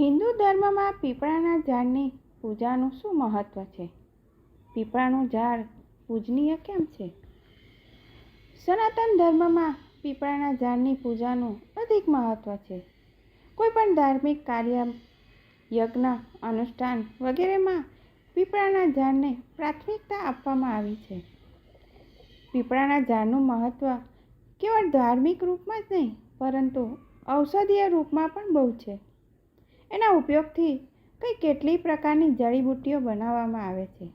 હિન્દુ ધર્મમાં પીપળાના ઝાડની પૂજાનું શું મહત્વ છે? પીપળાનું ઝાડ પૂજનીય કેમ છે? સનાતન ધર્મમાં પીપળાના ઝાડની પૂજાનું અધિક મહત્વ છે. કોઈ પણ ધાર્મિક કાર્ય, યજ્ઞ, અનુષ્ઠાન વગેરેમાં પીપળાના ઝાડને પ્રાથમિકતા આપવામાં આવી છે. પીપળાના ઝાડનું મહત્ત્વ કેવળ ધાર્મિક રૂપમાં જ નહીં, પરંતુ ઔષધીય રૂપમાં પણ બહુ છે. એના ઉપયોગથી કઈ કેટલી પ્રકારની જડીબુટ્ટીઓ બનાવવામાં આવે છે,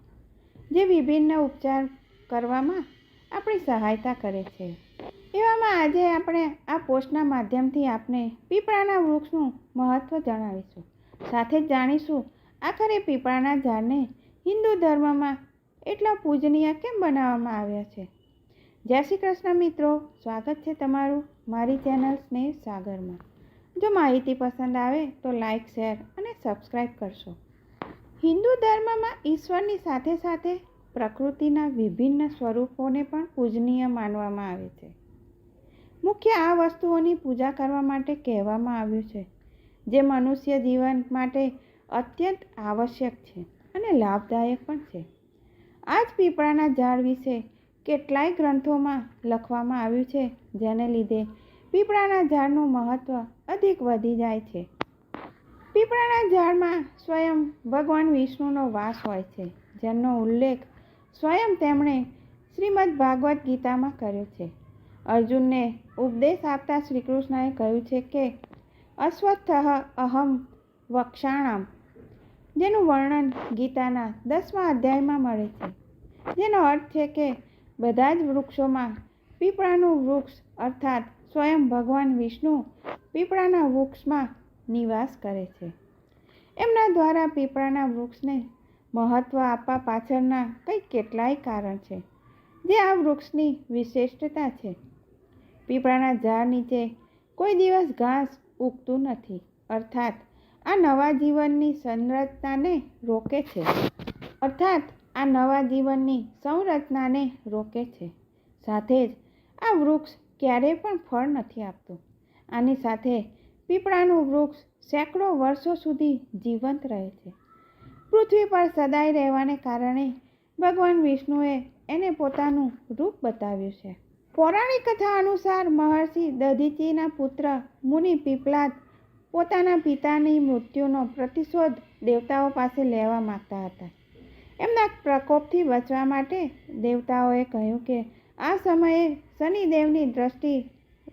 જે વિભિન્ન ઉપચાર કરવામાં આપણી સહાયતા કરે છે. એવામાં આજે આપણે આ પોસ્ટના માધ્યમથી આપને પીપળાના વૃક્ષનું મહત્ત્વ જણાવીશું. સાથે જ જાણીશું, આખરે પીપળાના ઝાડને હિન્દુ ધર્મમાં એટલા પૂજનીય કેમ બનાવવામાં આવ્યા છે? જય શ્રી કૃષ્ણ મિત્રો, સ્વાગત છે તમારું મારી ચેનલ સ્નેહ સાગરમાં. જો માહિતી પસંદ આવે તો લાઈક શેર અને સબસ્ક્રાઈબ કરશો. હિન્દુ ધર્મમાં ઈશ્વરની સાથે સાથે પ્રકૃતિના વિભિન્ન સ્વરૂપોને પણ પૂજનીય માનવામાં આવે છે. મુખ્ય આ વસ્તુઓની પૂજા કરવા માટે કહેવામાં આવ્યું છે, જે મનુષ્ય જીવન માટે અત્યંત આવશ્યક છે અને લાભદાયક પણ છે. આ જ પીપળાના ઝાડ વિશે કેટલાય ગ્રંથોમાં લખવામાં આવ્યું છે, જેને લીધે પીપળાના ઝાડનું મહત્ત્વ અધિક વધી જાય છે. પીપળાના ઝાડમાં સ્વયં ભગવાન વિષ્ણુનો વાસ હોય છે, જેનો ઉલ્લેખ સ્વયં તેમણે શ્રીમદ ભાગવદ્ ગીતામાં કર્યો છે. અર્જુનને ઉપદેશ આપતા શ્રી કૃષ્ણએ કહ્યું છે કે, અશ્વત્થ અહમ વક્ષાણામ જેનું વર્ણન ગીતાના દસમા અધ્યાયમાં મળે છે. જેનો અર્થ છે કે, બધા જ વૃક્ષોમાં પીપળાનું વૃક્ષ, અર્થાત સ્વયં ભગવાન વિષ્ણુ પીપળાના વૃક્ષમાં નિવાસ કરે છે. એમના દ્વારા પીપળાના વૃક્ષને મહત્ત્વ આપવા પાછળના કંઈક કેટલાય કારણ છે, જે આ વૃક્ષની વિશિષ્ટતા છે. પીપળાના ઝાડ નીચે કોઈ દિવસ ઘાસ ઉગતું નથી, અર્થાત આ નવા જીવનની સંરચનાને રોકે છે. અર્થાત આ નવા જીવનની સંરચનાને રોકે છે. સાથે જ આ વૃક્ષ ક્યારેય પણ ફળ નથી આપતું. આની સાથે પીપળાનું વૃક્ષ સેંકડો વર્ષો સુધી જીવંત રહે છે. પૃથ્વી પર સદાય રહેવાને કારણે ભગવાન વિષ્ણુએ એને પોતાનું રૂપ બતાવ્યું છે. પૌરાણિક કથા અનુસાર મહર્ષિ દધીચીના પુત્ર મુનિ પીપલાદ પોતાના પિતાની મૃત્યુનો પ્રતિશોધ દેવતાઓ પાસે લેવા માગતા હતા. એમના પ્રકોપથી બચવા માટે દેવતાઓએ કહ્યું કે આ સમયે શનિદેવની દ્રષ્ટિ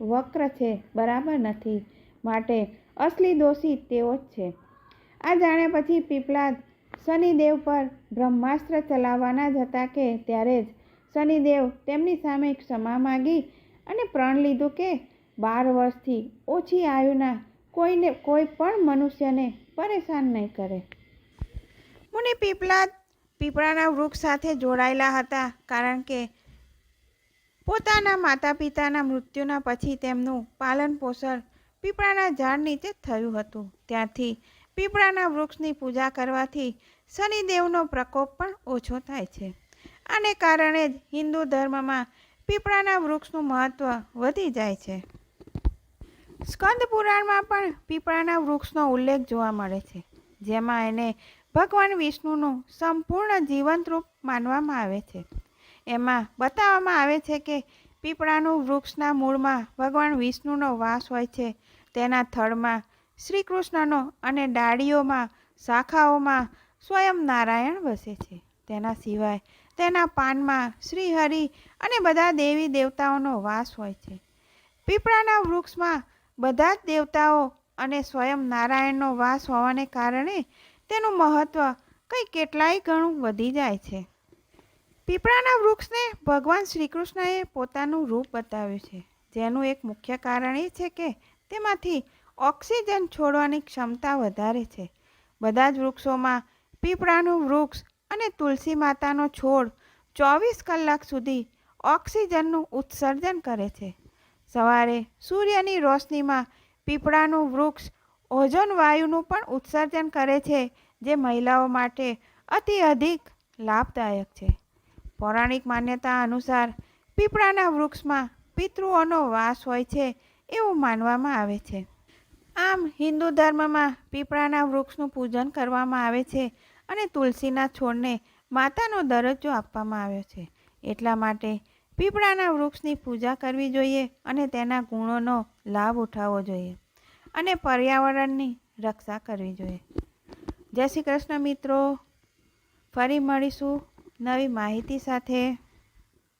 વક્ર છે, બરાબર નથી. માટે અસલી દોષી તેઓ જ છે. આ જાણ્યા પછી પીપલાદ શનિદેવ પર બ્રહ્માસ્ત્ર ચલાવવાના જ હતા કે ત્યારે જ શનિદેવ તેમની સામે ક્ષમા માગી અને પ્રણ લીધું કે બાર વર્ષથી ઓછી આયુના કોઈને કોઈ પણ મનુષ્યને પરેશાન નહીં કરે. મુનિ પીપલાદ પીપળાના વૃક્ષ સાથે જોડાયેલા હતા કારણ કે પોતાના માતા પિતાના મૃત્યુના પછી તેમનું પાલન પોષણ પીપળાના ઝાડ નીચે થયું હતું. ત્યારથી પીપળાના વૃક્ષની પૂજા કરવાથી શનિદેવનો પ્રકોપ પણ ઓછો થાય છે. આને કારણે જ હિન્દુ ધર્મમાં પીપળાના વૃક્ષનું મહત્ત્વ વધી જાય છે. સ્કંદ પુરાણમાં પણ પીપળાના વૃક્ષનો ઉલ્લેખ જોવા મળે છે, જેમાં એને ભગવાન વિષ્ણુનું સંપૂર્ણ જીવંત રૂપ માનવામાં આવે છે. એમાં બતાવવામાં આવે છે કે પીપળાનું વૃક્ષના મૂળમાં ભગવાન વિષ્ણુનો વાસ હોય છે. તેના થડમાં શ્રી કૃષ્ણનો અને ડાળીઓમાં શાખાઓમાં સ્વયં નારાયણ વસે છે. તેના સિવાય તેના પાનમાં શ્રી હરિ અને બધા દેવી દેવતાઓનો વાસ હોય છે. પીપળાના વૃક્ષમાં બધા જ દેવતાઓ અને સ્વયં નારાયણનો વાસ હોવાને કારણે તેનું મહત્ત્વ કંઈ કેટલાય ઘણું વધી જાય છે. પીપળાના વૃક્ષને ભગવાન શ્રી કૃષ્ણએ પોતાનું રૂપ બતાવ્યું છે. જેનું એક મુખ્ય કારણ એ છે કે તેમાંથી ઓક્સિજન છોડવાની ક્ષમતા વધારે છે. બધા જ વૃક્ષોમાં પીપળાનું વૃક્ષ અને તુલસી માતાનો છોડ ચોવીસ કલાક સુધી ઓક્સિજનનું ઉત્સર્જન કરે છે. સવારે સૂર્યની રોશનીમાં પીપળાનું વૃક્ષ ઓઝોન વાયુનું પણ ઉત્સર્જન કરે છે, જે મહિલાઓ માટે અતિ અધિક લાભદાયક છે. પૌરાણિક માન્યતા અનુસાર પીપળાના વૃક્ષમાં પિતૃઓનો વાસ હોય છે એવું માનવામાં આવે છે. આમ હિન્દુ ધર્મમાં પીપળાના વૃક્ષનું પૂજન કરવામાં આવે છે અને તુલસીના છોડને માતાનો દરજ્જો આપવામાં આવ્યો છે. એટલા માટે પીપળાના વૃક્ષની પૂજા કરવી જોઈએ અને તેના ગુણોનો લાભ ઉઠાવવો જોઈએ અને પર્યાવરણની રક્ષા કરવી જોઈએ. જય શ્રી કૃષ્ણ મિત્રો, ફરી મળીશું. નવી માહિતી સાથે